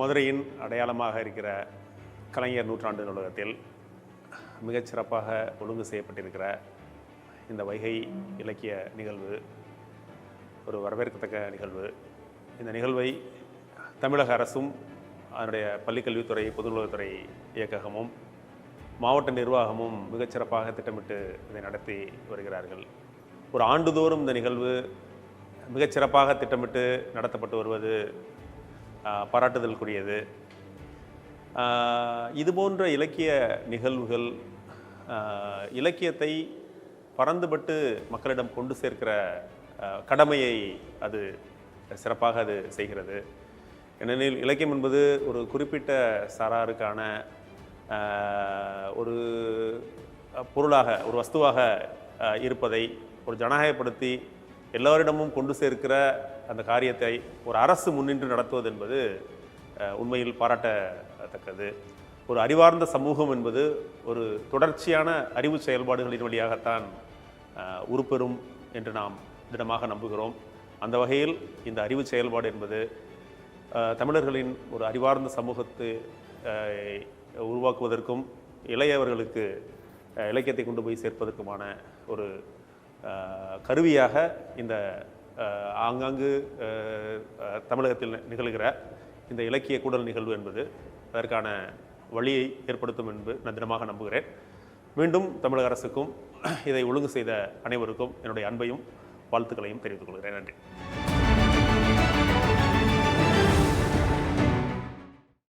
மதுரையின் அடையாளமாக இருக்கிற கலைஞர் நூற்றாண்டு நூலகத்தில் மிகச்சிறப்பாக ஒழுங்கு செய்யப்பட்டிருக்கிற இந்த வைகை இலக்கிய நிகழ்வு ஒரு வரவேற்கத்தக்க நிகழ்வு. இந்த நிகழ்வை தமிழக அரசும் அதனுடைய பள்ளிக்கல்வித்துறை பொதுநலத்துறை இயக்ககமும் மாவட்ட நிர்வாகமும் மிகச்சிறப்பாக திட்டமிட்டு இதை நடத்தி வருகிறார்கள். ஒரு ஆண்டுதோறும் இந்த நிகழ்வு மிகச்சிறப்பாக திட்டமிட்டு நடத்தப்பட்டு வருவது பாராட்டுதலுக்குரியது இது போன்ற இலக்கிய நிகழ்வுகள் இலக்கியத்தை பறந்துபட்டு மக்களிடம் கொண்டு சேர்க்கிற கடமையை அது சிறப்பாக அது செய்கிறது. ஏனெனில் இலக்கியம் என்பது ஒரு குறிப்பிட்ட சாராருக்கான ஒரு பொருளாக ஒரு வஸ்துவாக இருப்பதை ஒரு ஜனநாயகப்படுத்தி எல்லோரிடமும் கொண்டு சேர்க்கிற அந்த காரியத்தை ஒரு அரசு முன்னின்று நடத்துவது என்பது உண்மையில் பாராட்டத்தக்கது. ஒரு அறிவார்ந்த சமூகம் என்பது ஒரு தொடர்ச்சியான அறிவு செயல்பாடுகளின் வழியாகத்தான் உருப்பெறும் என்று நாம் திடமாக நம்புகிறோம். அந்த வகையில் இந்த அறிவு செயல்பாடு என்பது தமிழர்களின் ஒரு அறிவார்ந்த சமூகத்தை உருவாக்குவதற்கும் இளையவர்களுக்கு இலக்கியத்தை கொண்டு போய் சேர்ப்பதற்குமான ஒரு கருவியாக இந்த ஆங்காங்கு தமிழகத்தில் நிகழ்கிற இந்த இலக்கிய கூடல் நிகழ்வு என்பது அதற்கான வழியை ஏற்படுத்தும் என்று நான் தினமாக நம்புகிறேன். மீண்டும் தமிழக அரசுக்கும் இதை ஒழுங்கு செய்த அனைவருக்கும் என்னுடைய அன்பையும் வாழ்த்துக்களையும் தெரிவித்துக் கொள்கிறேன். நன்றி.